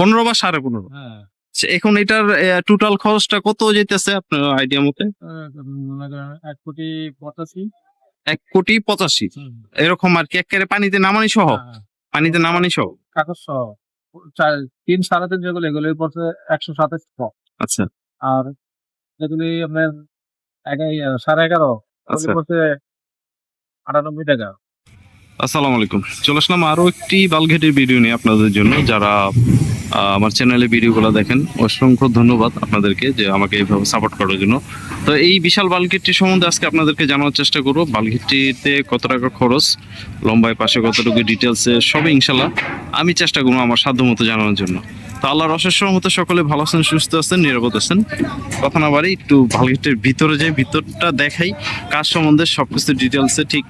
পনেরো বা সাড়ে পনেরো। হ্যাঁ। এখন এটার টোটাল খরচটা কত যেতেছে আপনার আইডিয়া মতে? এক কোটি পঁচাশি। এক কোটি পঁচাশি। এরকম আর কি একেবারে পানিতে নামানি সহ? হ্যাঁ, পানিতে নামানি সহ? কাগজ সহ। তিন সাড়ে তিন যেগুলো এগুলোর পড়ছে একশো সাতাশ আচ্ছা। আর যেগুলি আপনার সাড়ে এগারো আচ্ছা। পড়ছে আটানব্বই টাকা। আসসালামু আলাইকুম। চলে আসলাম আরও একটি বালঘেটের ভিডিও নিয়ে আপনাদের জন্য। যারা আমার চ্যানেলে ভিডিওগুলো দেখেন, অসংখ্য ধন্যবাদ আপনাদেরকে যে আমাকে এইভাবে সাপোর্ট করার জন্য। তো এই বিশাল বালঘেটটি সম্বন্ধে আজকে আপনাদেরকে জানার চেষ্টা করব। বালঘেটটিতে কত টাকা খরচ, লম্বায় পাশে কতটুকু ডিটেলসে সবই ইনশাল্লাহ আমি চেষ্টা করব আমার সাধ্যমতো জানানোর জন্য। আল্লাহর অশেষ মতো সকলে ভালো আছেন, সুস্থ আছেন, নিরাপদ আছেন। কথা না বাড়ি, একটু ভালগেটের ভিতরে যাই, ভিতরটা দেখাই। কাজ সম্বন্ধে সবকিছু ডিটেলসে ঠিক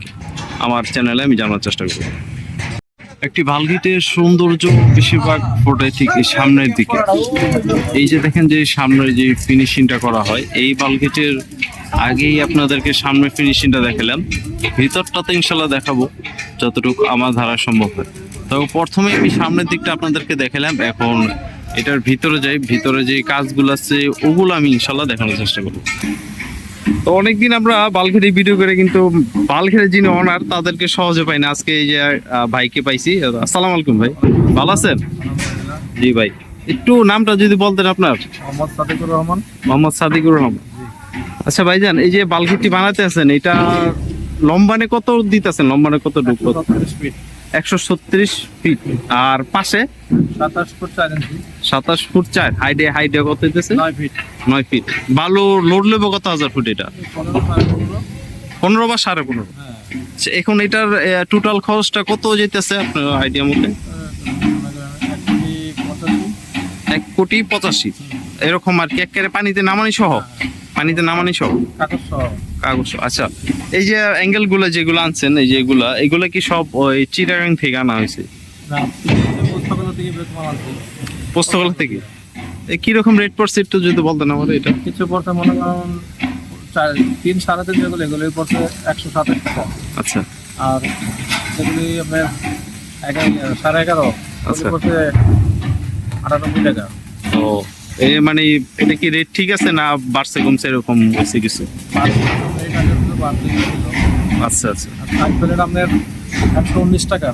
আমার চ্যানেলে আমি জানার চেষ্টা করব। একটি ভালগিটের সৌন্দর্য বেশিরভাগ ফোটে ঠিক এই সামনের দিকে। এই যে দেখেন যে সামনের যে ফিনিশিংটা করা হয়, এই বালগিটের আগেই আপনাদেরকে সামনের ফিনিশিংটা দেখালাম। ভিতরটাতে ইনশাল্লাহ দেখাবো, যতটুকু আমার ধারা সম্ভব হয়। তো প্রথমে আমি সামনের দিকটা আপনাদেরকে দেখালাম। এখন এটার ভিতরে যাই ভিতরে যে কাজগুলো আছে ওগুলো আমি ইনশাল্লাহ দেখানোর চেষ্টা করব। তো অনেকদিন আমরা বালঘেটে ভিডিও করে কিন্তু বালঘেটের যিনি অনার তাদেরকে সহজে পাই না। আজকে এই যে ভাইকে পাইছি। আসসালামু আলাইকুম ভাই। ভালো আছেন? জি ভাই। একটু নামটা যদি বলতেন আপনার। মোহাম্মদ সাদিকুর রহমান। মোহাম্মদ সাদিকুর রহমান। আচ্ছা ভাই ভাইজান এই যে বালঘেটটি বানাতে আছেন এটা লম্বানে কত দিতেছেন? লম্বানে কত ফিট একশো ছত্রিশ ফিট আর পাশে? সাতাশ ফুট চার ইঞ্চি। সাতাশ ফুট চার? হাইডে হাইডে কত দিতেছে নয় ফিট নয় ফিট বালু লোড লেবো কত হাজার ফুট এটা? পনেরো বা সাড়ে পনেরো? হ্যাঁ। এখন এটার টোটাল খরচটা কত যেতেছে আপনার আইডিয়া মতে? এক কোটি পঁচাশি। এরকম আর কি? একেবারে পানিতে নামানি সহ? পানিতে নামানি সহ? কাগজ সহ। কাগজ আচ্ছা এই যে অ্যাঙ্গেলগুলো যেগুলো আনছেন এই যে এগুলা কি সব ওই চিটাগাং থেকে আনা হয়েছে? থেকে থেকে? এ কীরকম রেট পড়ছে একটু যদি বলতেন আমাদের এটা? কিছু পড়ছে মনে করেন তিন সাড়ে তিন যেগুলো এগুলোর পড়ছে একশো সাতাশ টাকা আচ্ছা। আর যেগুলি আপনার এগাই সাড়ে এগারো আচ্ছা। পড়ছে আটানব্বই টাকা। ও এ মানে এটা কি রেট ঠিক আছে না বাড়ছে কমছে এরকম হয়েছে কিছু। আচ্ছা আচ্ছা। প্লেট আপনার একশো উনিশ টাকা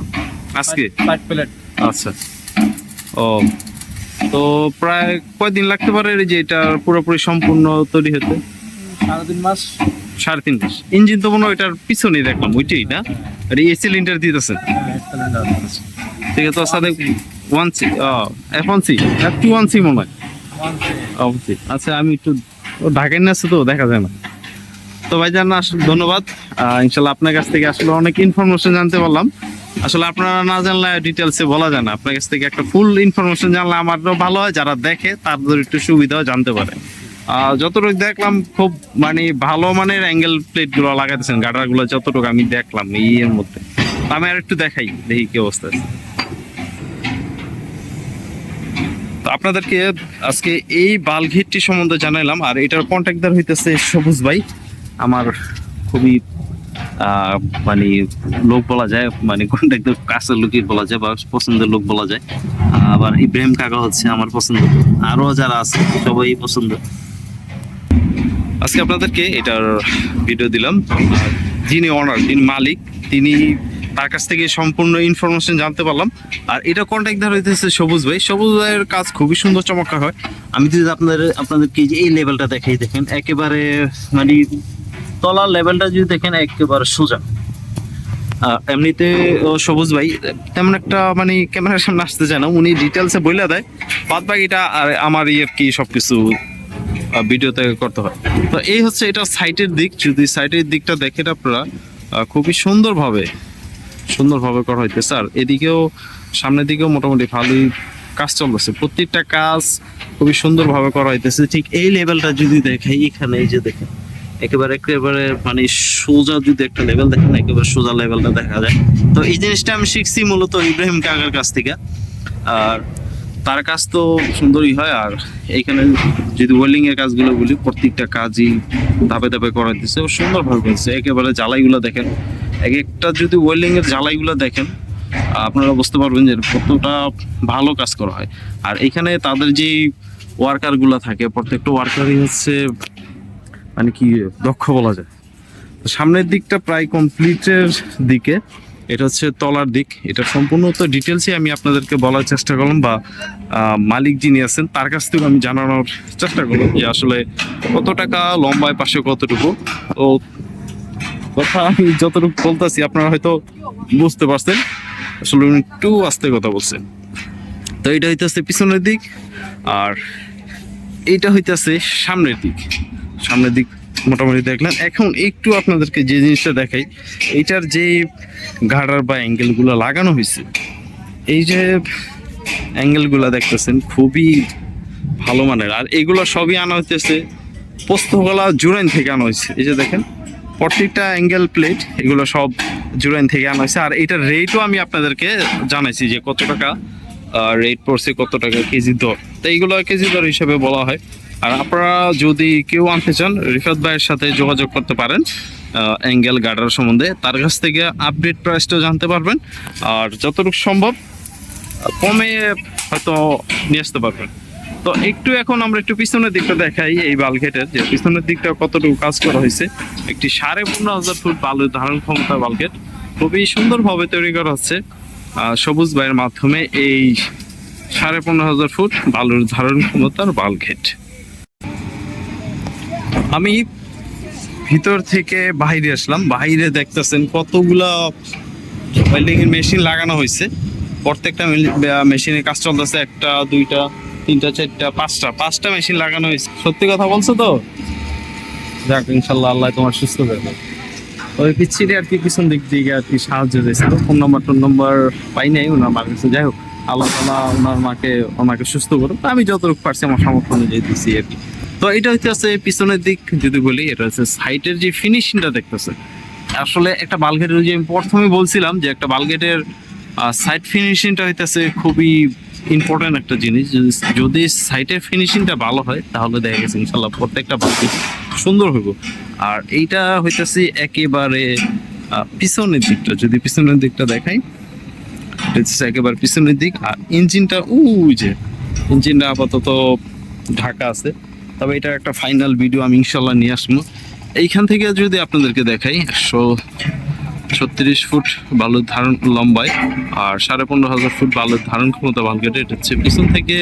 আজকে? প্লেট আচ্ছা। ও তো প্রায় কয়দিন লাগতে পারে যে এটা পুরোপুরি সম্পূর্ণ তৈরি হতে? সাড়ে তিন মাস? সাড়ে তিন মাস। ইঞ্জিন তো মনে হয় ওইটার পিছনেই দেখলাম ওইটাই না? আর এই সিলিন্ডার দিতেছেন ঠিক আছে তোর সাথে one C F one C F two one C মনে হয়। আচ্ছা আমি একটু ঢাকায় নিয়ে আসছে তো দেখা যায় না। তো ভাইজান ধন্যবাদ। ইনশাল্লাহ আপনার কাছ থেকে আসলে অনেক ইনফরমেশন জানতে পারলাম। আসলে আপনারা না জানলে ডিটেলসে বলা যায় না। আপনার কাছ থেকে একটা ফুল ইনফরমেশন জানলে আমারও ভালো হয়, যারা দেখে তাদের একটু সুবিধাও জানতে পারে। যতটুকু দেখলাম খুব মানে ভালো মানের অ্যাঙ্গেল প্লেটগুলো লাগাতেছেন গাডারগুলো যতটুকু আমি দেখলাম এই এর মধ্যে। আমি আর একটু দেখাই, দেখি কি অবস্থা আছে। আপনাদেরকে আজকে এই বালঘিটটি সম্বন্ধে জানাইলাম, আর এটার কন্ট্যাক্টদার হইতেছে সবুজ ভাই, আমার খুবই মানে লোক বলা যায় মানে কন্ট্যাক্টদার কাছের লোকই বলা যায় বা পছন্দের লোক বলা যায়। আবার ইব্রাহিম কাকা হচ্ছে আমার পছন্দ। আরও যারা আছে, সবাই পছন্দ। আজকে আপনাদেরকে এটার ভিডিও দিলাম। যিনি অনার যিনি মালিক, তিনি তার কাছ থেকে সম্পূর্ণ ইনফরমেশন জানতে পারলাম। আর এটা কন্ট্যাক্ট ধরা হইতেছে সবুজ ভাই। সবুজ ভাইয়ের কাজ খুবই সুন্দর, চমৎকার হয়। আমি যদি আপনাদের, আপনাদেরকে এই লেভেলটা দেখাই, দেখেন, একেবারে মানে তলার লেভেলটা যদি দেখেন একেবারে সোজা। এমনিতে সবুজ ভাই তেমন একটা মানে ক্যামেরার সামনে আসতে চায় না। উনি ডিটেলসে বলে দেয়। বাদ বাকিটা আর আমার ইয়ে কি সবকিছু আহ, ভিডিওতে করতে হয়। তো এই হচ্ছে এটা সাইটের দিক। যদি সাইটের দিকটা দেখেন আপনারা খুবই সুন্দরভাবে সুন্দরভাবে করা হইতেছে আর এদিকেও সামনের দিকেও মোটামুটি ভালোই কাজ চলতেছে। প্রত্যেকটা কাজ খুবই সুন্দরভাবে করা হইতেছে। ঠিক এই লেভেলটা যদি দেখাই এখানে এই যে দেখেন। একেবারে একেবারে মানে সোজা যদি একটা লেভেল দেখেন, একেবারে সোজা লেভেলটা দেখা যায়। তো এই জিনিসটা আমি শিখছি মূলত ইব্রাহিম কাকার কাছ থেকে। আর তার কাজ তো সুন্দরই হয়। আর এইখানে যদি ওয়েল্ডিং এর কাজগুলো বলি, প্রত্যেকটা কাজই ধাপে ধাপে করা দিচ্ছে ও সুন্দরভাবে করছে। একেবারে জ্বালাইগুলো দেখেন। এক একটা যদি ওয়েল্ডিং এর জ্বালাইগুলো দেখেন, আপনারা বুঝতে পারবেন যে কতটা ভালো কাজ করা হয়। আর এখানে তাদের যে ওয়ার্কারগুলো থাকে, প্রত্যেকটা ওয়ার্কারই হচ্ছে মানে কি দক্ষ বলা যায়। তো সামনের দিকটা প্রায় কমপ্লিটের দিকে। এটা হচ্ছে তলার দিক। এটা সম্পূর্ণ তো ডিটেলসই আমি আপনাদেরকে বলার চেষ্টা করলাম বা মালিক যিনি আছেন, তার কাছ থেকে আমি জানানোর চেষ্টা করলাম যে আসলে কত টাকা, লম্বায়, পাশে কতটুকু। তো কথা আমি যতটুকু বলতেছি, আপনারা হয়তো বুঝতে পারছেন। আসলে উনি একটু আস্তে কথা বলছেন। তো এটা হইতেছে পিছনের দিক আর এইটা হইতেছে সামনের দিক। সামনের দিক মোটামুটি দেখলেন। এখন একটু আপনাদেরকে যে জিনিসটা দেখাই, এইটার যে গার্ডার বা অ্যাঙ্গেলগুলো লাগানো হয়েছে, এই যে অ্যাঙ্গেলগুলো দেখতেছেন, খুবই ভালো মানের। আর এগুলো সবই আনা হইতেছে, পোস্তগলা জুরাইন থেকে আনা হয়েছে এই যে দেখেন প্রত্যেকটা অ্যাঙ্গেল প্লেট এগুলো সব জুরাইন থেকে আনা হয়েছে আর এটার রেটও আমি আপনাদেরকে জানাইছি যে কত টাকা রেট পড়ছে কত টাকা কেজি দর। তো এইগুলো কেজি দর হিসেবে বলা হয়। আর আপনারা যদি কেউ আনতে চান, রিফাত ভাইয়ের সাথে যোগাযোগ করতে পারেন অ্যাঙ্গেল গার্ডার সম্বন্ধে। তার কাছ থেকে আপডেট প্রাইসটাও জানতে পারবেন। আর যতটুকু সম্ভব, কমে হয়তো নিয়ে আসতে পারবেন। তো একটু এখন আমরা একটু পিছনের দিকটা দেখাই এই বালগেটের যে পিছনের দিকটা কতটুকু কাজ করা হয়েছে। একটি সাড়ে পনেরো হাজার ফুট বালুর ধারণ ক্ষমতা বালগেট খুবই সুন্দরভাবে তৈরি করা হচ্ছে। সবুজ ভাইয়ের মাধ্যমে এই সাড়ে পনেরো হাজার ফুট বালুর ধারণ ক্ষমতার বালগেট আমি ভিতর থেকে বাইরে আসলাম। বাইরে দেখতেছেন কতগুলা ওয়েল্ডিং এর মেশিন লাগানো হয়েছে। প্রত্যেকটা মেশিনে কাজ চলতেছে একটা, দুইটা, তিনটা, চারটা, পাঁচটা। পাঁচটা মেশিন লাগানো হয়েছে। সত্যি কথা বলছো তো? যাক, ইনশাল্লাহ আল্লাহ তোমার সুস্থ করবে ওই পিচ্ছিরে আর কি পিছন দিক দিকে আর কি সাহায্য দিয়েছিল ফোন নাম্বার টোন নম্বর পাই নাই, ওনার মার কাছে। যাই হোক, আল্লাহ তালা ওনার মাকে, ওনাকে সুস্থ করুক। আমি যতটুকু পারছি আমার সামর্থ্য অনুযায়ী দিচ্ছি আর কি। তো এটা হচ্ছে পিছনের দিক যদি বলি, এটা হচ্ছে সাইটের যে ফিনিশিংটা দেখতেছে। আসলে একটা বালগেটের যে আমি প্রথমে বলছিলাম যে একটা বালগেটের সাইড ফিনিশিংটা হইতেছে খুবই ইম্পর্টেন্ট একটা জিনিস। যদি- সাইটের ফিনিশিংটা ভালো হয়, তাহলে দেখা গেছে ইনশাল্লাহ প্রত্যেকটা বালগেট সুন্দর হইব। আর এইটা হইতেছে একেবারে পিছনের দিকটা। যদি পিছনের দিকটা দেখাই একেবারে পিছনের দিক। আর ইঞ্জিনটা উই যে ইঞ্জিনটা আপাতত ঢাকা আছে। তবে এটা একটা ফাইনাল ভিডিও আমি ইনশাল্লাহ নিয়ে আসব। এইখান থেকে যদি আপনাদেরকে দেখাই, একশো ছত্রিশ ফুট বালুর ধারণ লম্বায় আর সাড়ে পনেরো হাজার ফুট বালুর ধারণ ক্ষমতা বালগেটে এটা হচ্ছে পিছন থেকে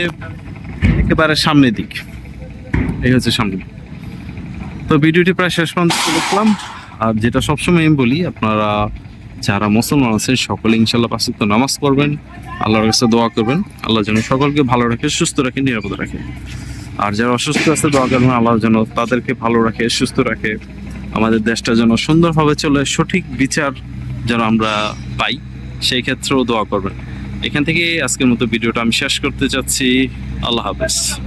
একেবারে সামনের দিক। এই হচ্ছে সামনে। তো ভিডিওটি প্রায় শেষ পর্যন্ত দেখলাম আর যেটা সবসময় আমি বলি, আপনারা যারা মুসলমান আছেন, সকলে ইনশাল্লাহ ওয়াক্ত নামাজ পড়বেন। আল্লাহর কাছে দোয়া করবেন। আল্লাহ যেন সকলকে ভালো রাখে, সুস্থ রাখে, নিরাপদ রাখে। আর যারা অসুস্থ আছে, দোয়া করবেন আল্লাহ যেন তাদেরকে ভালো রাখে, সুস্থ রাখে। আমাদের দেশটা যেন সুন্দরভাবে চলে, সঠিক বিচার যেন আমরা পাই, সেই ক্ষেত্রেও দোয়া করবেন। এখান থেকে আজকের মতো ভিডিওটা আমি শেষ করতে চাচ্ছি। আল্লাহ হাফেজ।